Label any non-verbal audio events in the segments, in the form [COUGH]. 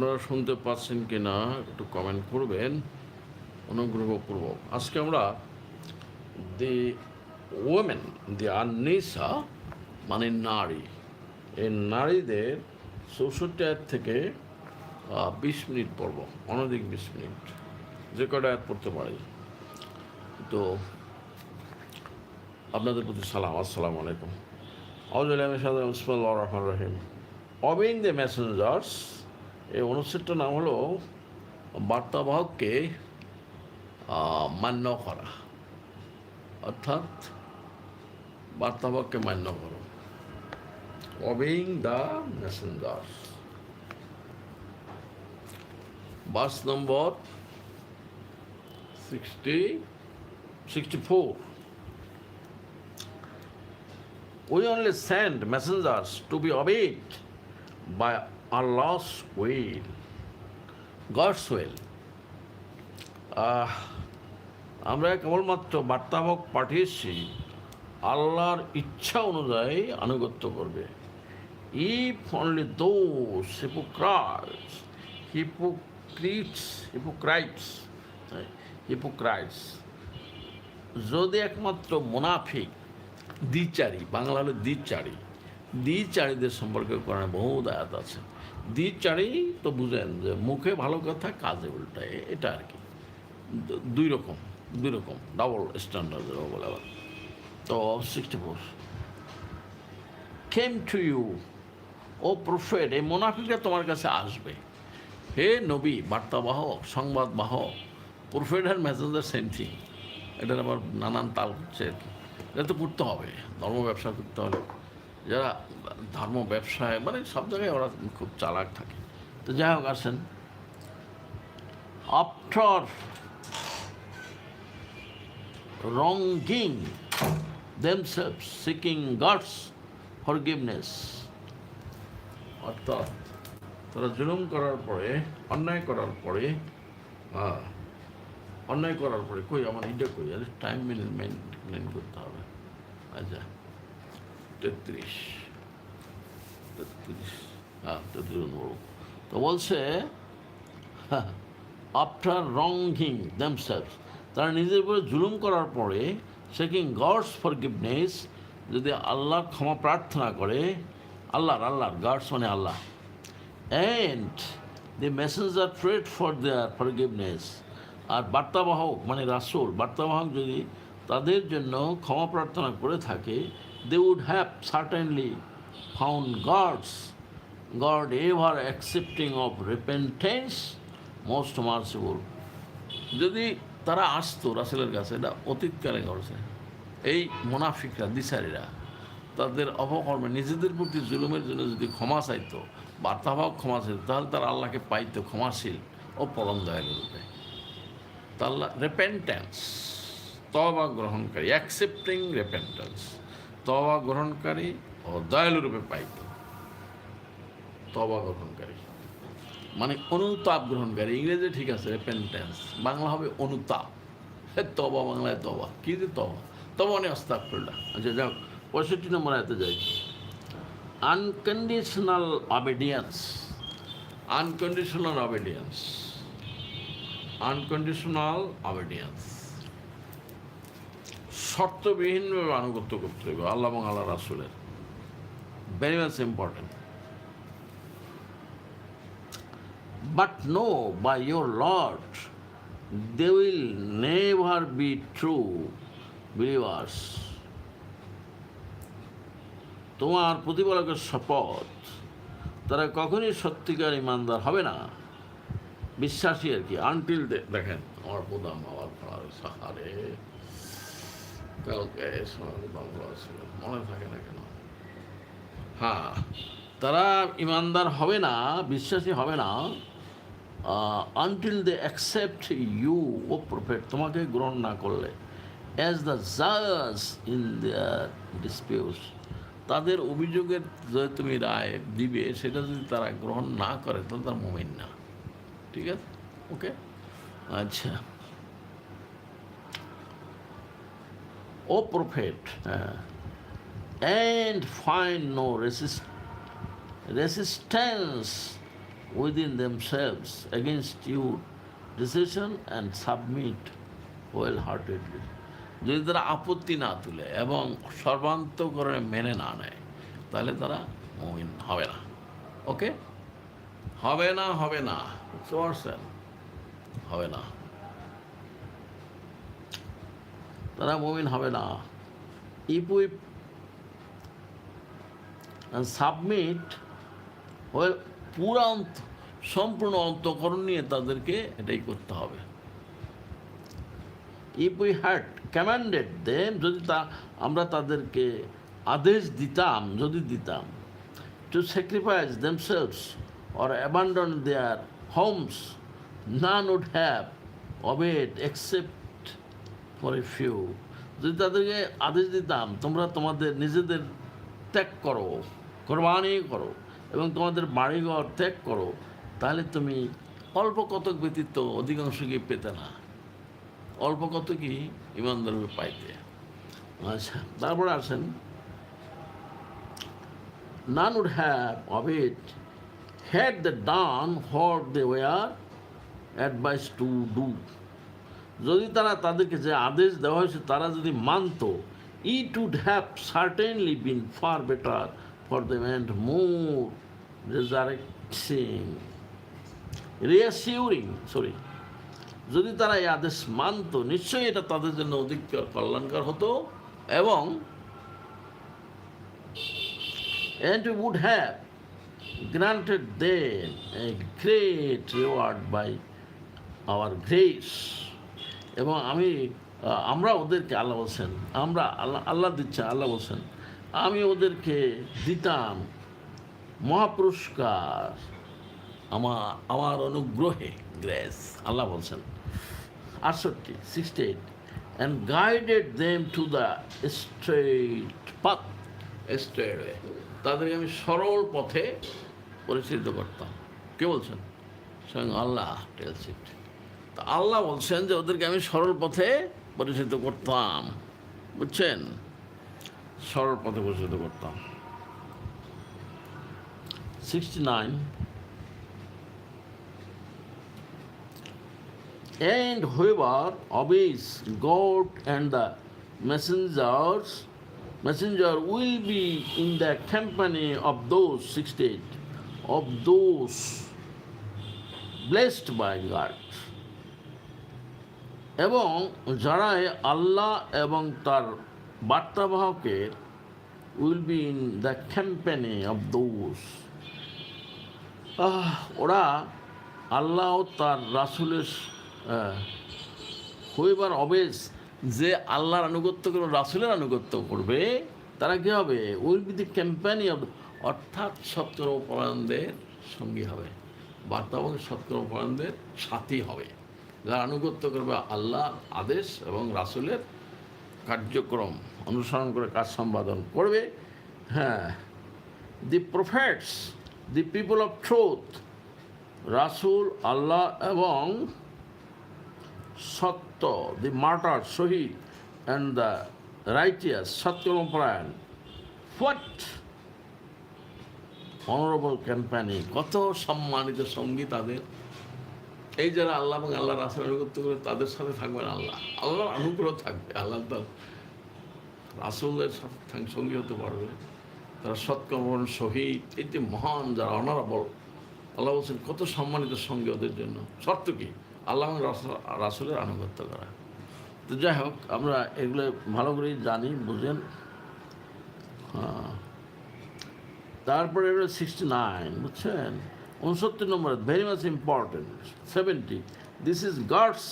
আপনারা শুনতে পাচ্ছেন কি না একটু কমেন্ট করবেন, অনুগ্রহপূর্বক। আজকে আমরা দি ওমেন দি আননিসা মানে নারী, এই নারীদের চৌষট্টি আয়াত থেকে বিশ মিনিট পড়ব, অনধিক বিশ মিনিট, যে কটা আয়াত পড়তে পারি। তো আপনাদের প্রতি সালাম, আসসালামু আলাইকুম। আউজুল্লাহ রহমান রহিম অবিং দ্য মেসেঞ্জার্স এই অনুচ্ছেদটার নাম হলো বার্তাবাহককে মান্য করা। অর্থাৎ বার্তাবাহককে মান্য করো। Obeying the messengers. Bus number sixty sixty four. We only send messengers to be obeyed by Will, God's will. Ah, আমরা কেবলমাত্র বার্তাবক পাঠিয়েছি আল্লাহর ইচ্ছা অনুযায়ী আনুগত্য করবে। ইফ অনলি দোষ হিপোক্রাইটস হিপোক্রিটস হিপোক্রাইটস হিপোক্রাইটস যদি একমাত্র মুনাফিক দ্বিচারী বাংলা হলো দ্বিচারী দ্বিচারীদের সম্পর্কে কোরআনে বহু আয়াত আছে। দ্বিচারী তো বুঝেন যে মুখে ভালো কথা, কাজে উল্টায়। এটা আর কি। দুই রকম দুই রকম। ডাবল স্ট্যান্ডার্ড বলে আবার। তো sixty four came to you O prophet এই মোনাফিকরা তোমার কাছে আসবে। হে নবী বার্তাবাহক সংবাদবাহক প্রফেট আর মেসেঞ্জার সেম থিং এটার আবার নানান তাল হচ্ছে আর কি। এটা তো করতে হবে, ধর্ম ব্যবসা করতে হবে। যারা ধর্ম ব্যবসায় মানে সব জায়গায় ওরা খুব চালাক থাকে। তো যাই হোক আসেন। After wronging themselves, seeking God's forgiveness. অর্থাৎ তারা জুলুম করার পরে অন্যায় করার পরে অন্যায় করার পরে কই আমার এটা কই? টাইম মেনটেন করতে হবে। আচ্ছা। তেত্রিশ তেত্রিশ হ্যাঁ তেত্রিশ বড় তো বলছে আফটার রংহিং দেমসেলস তারা নিজের উপরে জুলুম করার পরে সেকিং গডস ফর গিভনেস যদি আল্লাহর ক্ষমা প্রার্থনা করে, আল্লাহর আল্লাহর গডস মানে আল্লাহ। And the messenger prayed for their forgiveness আর বার্তাবাহক মানে রাসুল, বার্তাবাহক যদি তাদের জন্য ক্ষমা প্রার্থনা করে থাকে they would have certainly found God's God ever accepting of repentance most merciful যদি তারা আসতো রাসেলের কাছে, এটা অতীতকালে ঘটছে। এই মোনাফিকরা দিশারিরা তাদের অপকর্মে নিজেদের প্রতি জুলুমের জন্য যদি ক্ষমা চাইতো, বার্তাভাব ক্ষমা চাইতো, তাহলে তারা আল্লাহকে পাইতো ক্ষমাশীল ও পরম দয়ালু রূপে। তা আল্লাহ রেপেন্টেন্স তবা গ্রহণকারী অ্যাকসেপ্টিং রেপেন্টেন্স তবা গ্রহণকারী ও দয়ালু রূপে পাইতো। তবা গ্রহণকারী। মানে অনুতাপ গ্রহণকারী। ইংরেজি ঠিক আছে রেপেন্টেন্স বাংলা হবে অনুতাপ। তবা বাংলায় তবা কী যে তবা তবা অনেক অস্তাপ অস্তাকফুল্লাহ আচ্ছা যাক, পঁয়ষট্টি নম্বর আয়তে যাই। Unconditional obedience unconditional obedience unconditional obedience শর্তবিহীনভাবে আনুগত্য করতে হবে আল্লাহ এবং আল্লাহ রাসুলের। Very much important but no by your Lord, they will never be true believers. তোমার প্রতিপালকের শপথ তারা কখনই সত্যিকার ইমানদার হবে না। বিশ্বাসী আর কি আনটিল দেখেন আমার প্রধান আমার সাহারে মনে থাকে না কেন হ্যাঁ তারা ইমানদার হবে না, বিশ্বাসী হবে না until they accept you O prophet তোমাকে গ্রহণ না করলে। অ্যাজ দ্য জাজ ইন দেয়ার ডিসপিউস তাদের অভিযোগের যে তুমি রায় দিবে, সেটা যদি তারা গ্রহণ না করে, তাহলে তার মোমেন না। ঠিক আছে? ওকে আচ্ছা। ও প্রফেট হ্যাঁ and find no resist, resistance within themselves against your decision and submit wholeheartedly যদি তারা আপত্তি না তুলে এবং সর্বান্তকরণে মেনে না নেয় তাহলে তারা মমিন হবে না ওকে হবে না হবে না হবে না তারা মমিন হবে না। ইফ উই সাবমিট হয়ে পুরা সম্পূর্ণ অন্তকরণ নিয়ে তাদেরকে এটাই করতে হবে। If we had commanded them যদি তা, আমরা তাদেরকে আদেশ দিতাম, যদি দিতাম to sacrifice themselves or abandon their homes none would have obeyed except for few যদি তাদেরকে আদেশ দিতাম, তোমরা তোমাদের নিজেদের ত্যাগ করো, কোরবানি করো এবং তোমাদের বাড়িঘর ত্যাগ করো, তাহলে তুমি অল্প কতক ব্যতীত অধিকাংশকে পেতে না। অল্প কত কি ইমানদার পাইতে। আচ্ছা তারপরে আসেন। None would have of it had they done what they were advised to do যদি তারা তাদেরকে যে আদেশ দেওয়া হয়েছে, তারা যদি মানত it would have certainly been far better for the and more resurrecting reassuring sorry যদি তারা এই আদেশ মানত, নিশ্চয়ই এটা তাদের জন্য অধিক কল্যাণকর হতো এবং and would have granted them a great reward by our grace. এবং আমি আমরা ওদেরকে আল্লাহ বলছেন, আমরা আল্লাহ আল্লাহ দিচ্ছেন আল্লাহ বলছেন, আমি ওদেরকে দিতাম মহাপুরস্কার আমার আমার অনুগ্রহে, গ্রেস, আল্লাহ বলছেন। আটষট্টি, sixty eight and guided them to the straight path straight way তাদেরকে আমি সরল পথে পরিচালিত করতাম। কে বলছেন? স্বয়ং আল্লাহ টেলস ইট তা আল্লাহ বলছেন যে ওদেরকে আমি সরল পথে পরিচালিত করতাম বুঝছেন সরল পথে পরিচালিত করতাম sixty nine And whoever obeys God and the messengers, messenger will be in the company of those 68, of those blessed by God. এবং যারা আল্লাহ এবং তার বার্তাবাহকের will be in the company of those ওরা আল্লাহ ও তার রাসুলের হইবার অবেজ যে আল্লাহর আনুগত্য করবে, রাসুলের আনুগত্য করবে, তারা কী হবে? Will be the company of অর্থাৎ সৎকর্মপরায়ণদের সঙ্গী হবে। বার্তাবক সৎকর্মপরায়ণদের সাথী হবে। যারা আনুগত্য করবে আল্লাহ, আদেশ এবং রাসুলের কার্যক্রম, অনুসরণ করে কাজ সম্পাদন করবে। হ্যাঁ the prophets the people of truth রাসুল, আল্লাহ এবং সত্য দি মার্টার শহীদ অ্যান্ড দ্য রাইটিয়াস সত্যকর্মপরায়ণ হোয়াট অনারেবল ক্যাম্পানি কত সম্মানিত সঙ্গী তাদের। এই যারা আল্লাহ এবং আল্লাহ রাসুল আনুগত্য করে, তাদের সাথে থাকবেন আল্লাহ। আল্লাহর অনুগ্রহ থাকবে, আল্লাহ তার রাসুলের সঙ্গী হতে পারবে। তারা সৎকর্মণ শহীদ, এই যে মহান যারা অনারেবল আল্লাহ বলছেন, কত সম্মানিত সঙ্গী ওদের জন্য। শর্ত কি? আল্লাহ রাসুলের আনুগত্য করা। তো যাই হোক, আমরা এগুলো ভালো করেই জানি, বুঝেন। হ্যাঁ। তারপরে সিক্সটি নাইন বুঝছেন? উনসত্তর নম্বর very much important seventy this is God's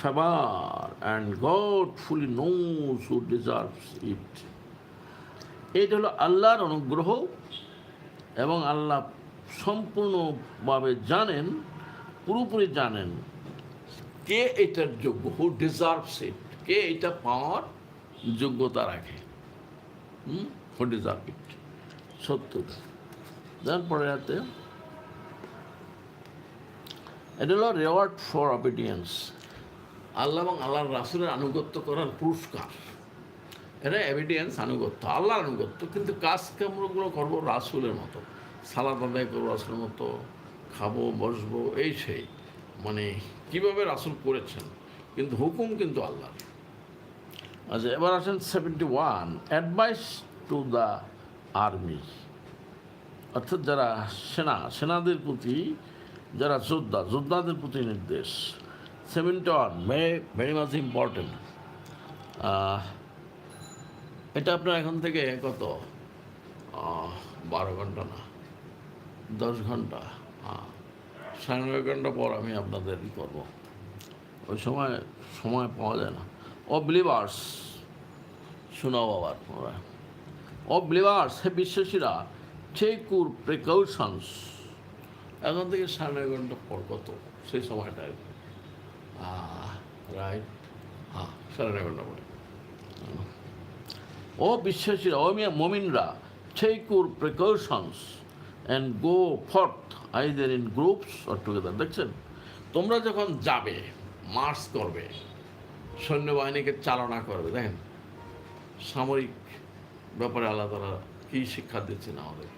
favour and God fully knows who deserves it এটা হলো আল্লাহর অনুগ্রহ এবং আল্লাহ সম্পূর্ণভাবে জানেন, পুরোপুরি জানেন কে এটার যোগ্য হু ডিজার্ভস ইট কে এটা পাওয়ার যোগ্যতা রাখে। হুম? হু ডিজার্ভ ইট সত্তর। তারপরে হাতে এটা হলো রেওয়ার্ড ফর অবিডিয়েন্স আল্লাহ এবং আল্লাহর রাসুলের আনুগত্য করার পুরস্কার। এটা এভিডিয়েন্স আনুগত্য, আল্লাহর আনুগত্য। কিন্তু কাজ কামগুলো করব রাসুলের মতো। সালাদ আদায় করব রাসুলের মতো। খাব, বসবো, এই সেই। মানে কীভাবে রাসুল করেছেন? কিন্তু হুকুম কিন্তু আল্লাহ আচ্ছা এবার আসেন seventy one advice to the army অর্থাৎ যারা সেনা, সেনাদের প্রতি যারা যোদ্ধা, যোদ্ধাদের প্রতি নির্দেশ। Seventy one very very much important এটা আপনার এখন থেকে কত? বারো ঘণ্টা না, দশ ঘণ্টা। সাড়ে নয় ঘণ্টা পর আমি আপনাদের করব। ওই সময় সময় পাওয়া যায় না। ও বিলিভার্স শোনাও আবার ওরা ও বিলিভার্স হে বিশ্বাসীরা টেক উর প্রিকশনস এখন থেকে সাড়ে নয় ঘণ্টা পর কত? সেই সময়টায় রাইট হ্যাঁ সাড়ে নয় ঘণ্টা পরে। ও বিশ্বাসীরা ও মিয়া মমিনরা take your precautions and go forth either in groups or together দেখছেন? তোমরা যখন যাবে মার্চ করবে, সৈন্যবাহিনীকে চালনা করবে, দেখেন? সামরিক ব্যাপারে তারা কী শিক্ষা দিচ্ছেন আমাদের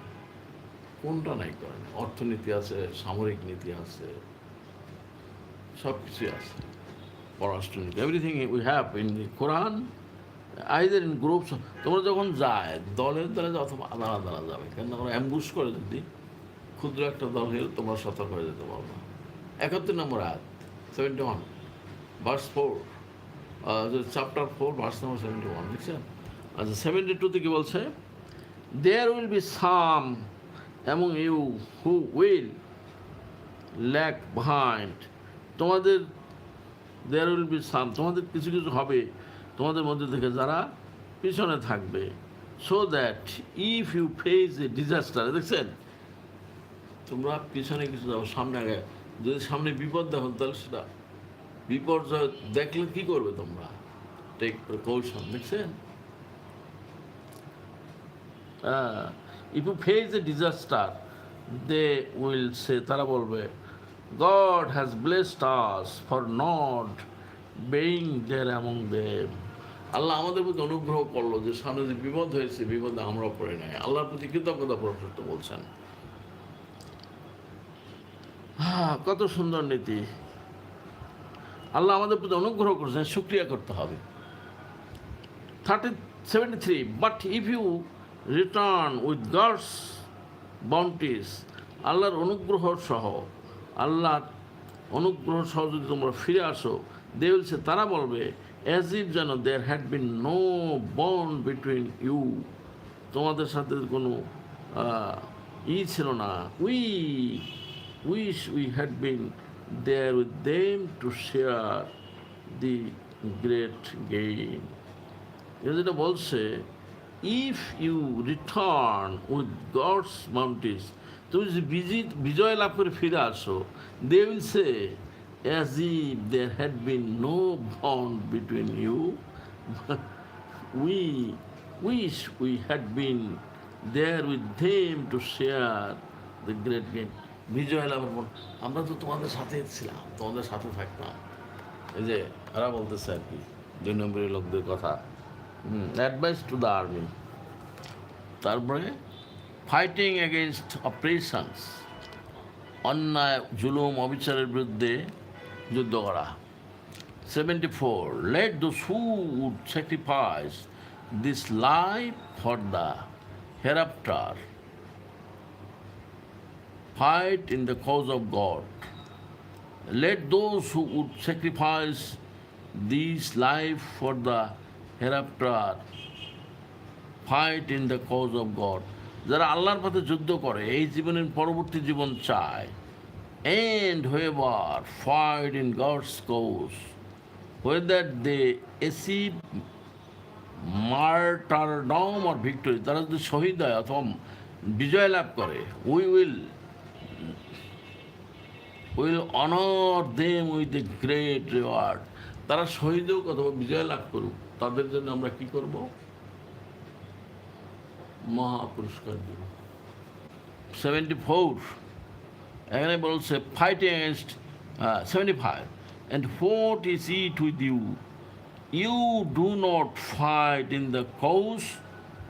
কোনটা নাই করেন? অর্থনীতি আছে, সামরিক নীতি আছে সব কিছুই আছে। পররাষ্ট্রনীতি everything we have in the Quran either in groups তোমরা যখন যায়, দলের দলে অথবা আলাদা আলাদা যাবে। কেন তোমরা অ্যাম্বুশ করে যদি, ক্ষুদ্র একটা দল হলে তোমরা সতর্ক হয়ে যেতে পারবে। একাত্তর নম্বর আয়াত seventy one verse four chapter four verse নম্বর সেভেন্টি ওয়ান দেখছেন? আচ্ছা সেভেন্টি টুতে কি বলছে? There will be some among you who will lack behind তোমাদের দেয়ার উইল বি সাম তোমাদের কিছু কিছু হবে তোমাদের মধ্যে থেকে যারা পিছনে থাকবে। So that if you face a disaster দেখছেন? তোমরা পিছনে কিছু যাও, সামনে আগে। যদি সামনে বিপদ দেখো, তাহলে সেটা বিপর্যয় দেখলে কি করবে তোমরা? টেক প্রিকশন দেখছেন? If you face a disaster they will say তারা বলবে God has blessed us for not being there among them আল্লাহ আমাদের প্রতি অনুগ্রহ করল যে সামনে যে বিপদ হয়েছে বিপদে আমরাও পড়ে নাই। আল্লাহর প্রতি কৃতজ্ঞতা প্রকাশ করতে বলছেন। হ্যাঁ কত সুন্দর নীতি। আল্লাহ আমাদের প্রতি অনুগ্রহ করছেন, শুক্রিয়া করতে হবে। Thirty seventy three but if you return with God's bounties, আল্লাহর অনুগ্রহ সহ, আল্লাহর অনুগ্রহ সহ যদি তোমরা ফিরে আসো দেউলসে তারা বলবে অ্যাজ ইফ যেন there had been no bond between you তোমাদের সাথে কোনো ই ছিল না। We wish we had been there with them to share the great gain এটা যেটা বলছে if you return with God's bounties তুমি যদি বিজি- বিজয় লাভ করে ফিরে আসো they will say as if there had been no bond between you we wish we had been there with them to share the great game বিজয় লাভের পর আমরা তো তোমাদের সাথে ছিলাম, তোমাদের সাথে থাকতাম। এই যে, এরা বলতেছে আর কি, দুই নম্বরের লোকদের কথা। অ্যাডভাইস টু দ্য আর্মি তারপরে ফাইটিং এগেনস্ট অপারেশনস অন্যায়, জুলুম, অবিচারের বিরুদ্ধে যুদ্ধ করা। Seventy four let those who would sacrifice this life for the hereafter fight in the cause of God. Let those who would sacrifice this life for the hereafter fight in the cause of God যারা আল্লাহর পথে যুদ্ধ করে এই জীবনের পরবর্তী জীবন চায়। And whoever fight in God's cause, whether they achieve martyrdom or victory, তারা যদি শহীদ হয় অথবা বিজয় লাভ করে we will will honour them with a great reward তারা শহীদ হোক অথবা বিজয় লাভ করুক। তাদের জন্য আমরা কি করব? মহা পুরস্কার দেব। সেভেন্টি ফোর এখানে বলছে fighting against seventy five and what is it with you you do not fight in the cause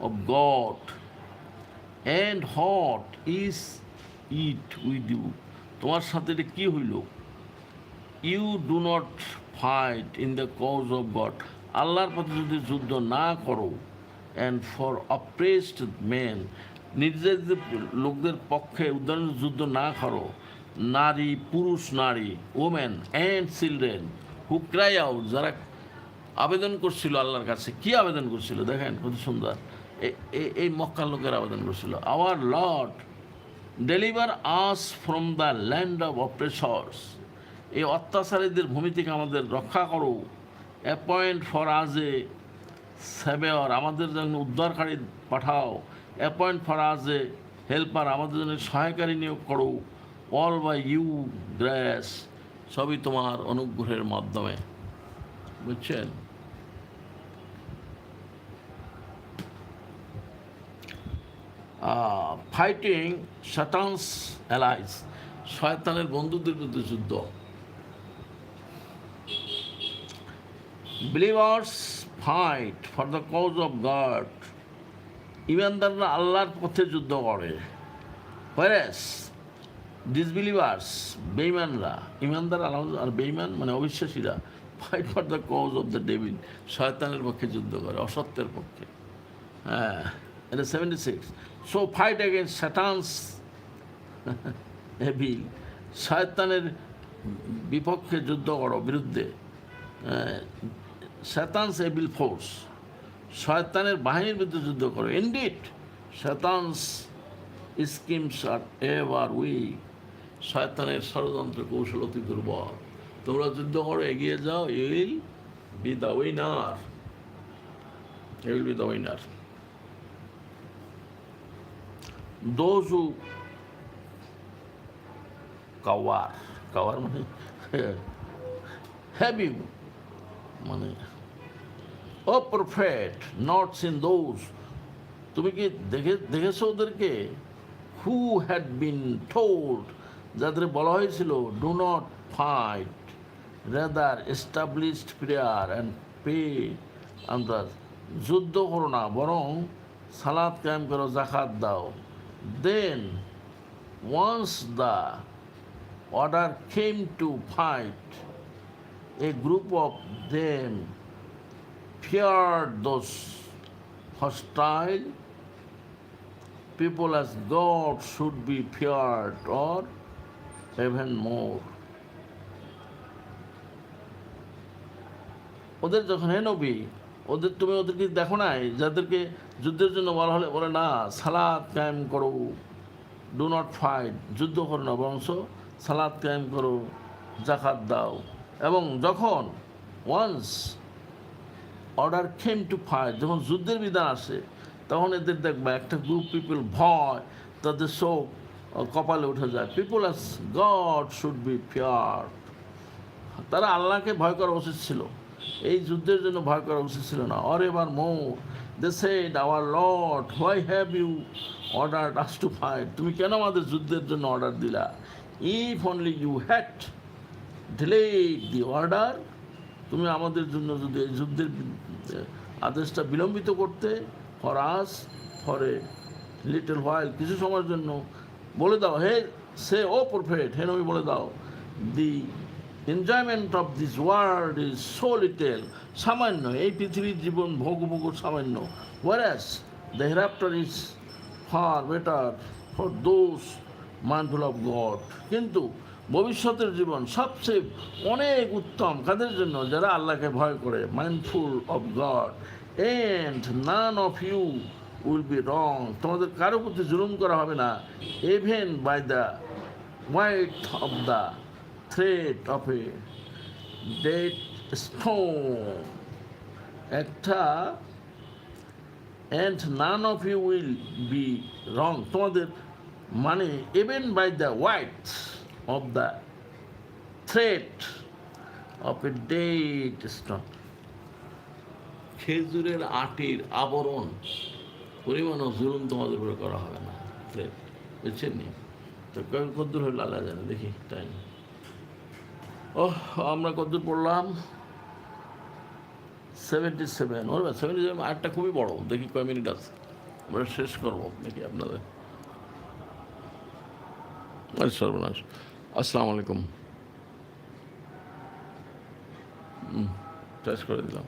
of God and what is it with you? তোমার সাথে কী হইল? You do not fight in the cause of God আল্লাহর পথে যদি যুদ্ধ না করো অ্যান্ড ফর অপ্রেসড মেন নিজের লোকদের পক্ষে উদাহরণ যুদ্ধ না করো, নারী, পুরুষ, নারী women and children who cry out যারা আবেদন করছিল আল্লাহর কাছে, কি আবেদন করছিল? দেখেন কত সুন্দর। এই মক্কার লোকের আবেদন করছিল। Our Lord deliver us from the land of oppressors এই অত্যাচারীদের ভূমি থেকে আমাদের রক্ষা করো। অ্যাপয়েন্ট ফর আজ এ সেবেয়র আমাদের জন্য উদ্ধারকারী পাঠাও। অ্যাপয়েন্ট ফর আজ এ হেল্পার আমাদের জন্য সহায়কারী নিয়োগ করো। অল বাই ইউ গ্রেস সবই তোমার অনুগ্রহের মাধ্যমে। বুঝছেন? ফাইটিং শাটান্স অ্যালাইস শয়তানের বন্ধুদের বিরুদ্ধে যুদ্ধ। Believers fight for the cause of God ইমানদাররা আল্লাহর পথে যুদ্ধ করে। হোয়ারেস ডিসবিলিভার্স বেইমানরা ইমানদার আলাদা আর বেইমান মানে অবিশ্বাসীরা fight for the cause of the devil শয়তানের পক্ষে যুদ্ধ করে, অসত্যের পক্ষে। হ্যাঁ এটা seventy six so fight against Satan's evil শয়তানের বিপক্ষে যুদ্ধ করো, বিরুদ্ধে। শয়তানস এবিল ফোর্স। শয়তানের বাহিনীর বিরুদ্ধে যুদ্ধ করো। ইন্ডিট শয়তানস স্কিমস আর এভার উইক শয়তানের ষড়যন্ত্র কৌশল অতি দুর্বল। তোমরা যুদ্ধ করো, এগিয়ে যাও you'll be the winner you'll be the winner those who কাওয়ার কাওয়ার মানে [LAUGHS] হ্যাভ মানে O prophet not seen those তুমি কি দেখে, দেখেছ ওদেরকে? হু হ্যাড বিন টোল্ড যাদের বলা হয়েছিল do not fight rather established prayer and pay আমরা যুদ্ধ করো না, বরং সালাদ কায়েম করো জাকাত দাও। Then once the order came to fight a group of them feared those hostile people as God should be feared, or even more. ওদের যখন হে নবী ওদের তুমি ওদেরকে দেখো নাই? যাদেরকে যুদ্ধের জন্য বলা হলে বলে না সালাদ কায়েম করো। ডু নট ফাইট যুদ্ধ করো না বংশ সালাদ কায়েম করো জাকাত দাও। এবং যখন once order came to fight যখন যুদ্ধের বিধান আসে, তখন এদের দেখবা একটা গ্রুপ পিপল ভয়, তাদের শোক কপালে উঠে যায়। People as God should be fear তারা আল্লাহকে ভয় করা উচিত ছিল। এই যুদ্ধের জন্য ভয় করা উচিত ছিল না। অর এবার more they said our Lord why have you order us to fight তুমি কেন আমাদের যুদ্ধের জন্য অর্ডার দিলা? If only you had delayed the order তুমি আমাদের জন্য যদি এই যুদ্ধের আদেশটা বিলম্বিত করতে for us for little while কিছু সময়ের জন্য বলে দাও, হে, সে ও প্রফেট হে নবী বলে দাও the enjoyment of this world is so little সামান্য, এই পৃথিবীর জীবন ভোগ ভোগ সামান্য whereas the hereafter is far better for those mindful of God কিন্তু ভবিষ্যতের জীবন সবচেয়ে অনেক উত্তম কাদের জন্য? যারা আল্লাহকে ভয় করে mindful of God and none of you will be wrong তোমাদের কারও প্রতি জুলুম করা হবে না। Even by the white of the thread of a date stone একটা and none of you will be wrong তোমাদের মানে even by the white of the thread of a dead stone খেজুরের আটির আবরণ পরিমাণও জুলুম তোমাদের উপরে করা হবে না থ্রেড বুঝছেন নি? তো কদ্দূর হলো আল্লাহ জানে, দেখি, টাইম। ও আমরা কদ্দূর পড়লাম seventy seven or seventy seven আটটা খুবই বড়, দেখি কয় মিনিট আছে। আমরা শেষ করব, দেখি আপনাদের। সর্বনাশ। আসসালামু আলাইকুম। শেষ করে দিলাম।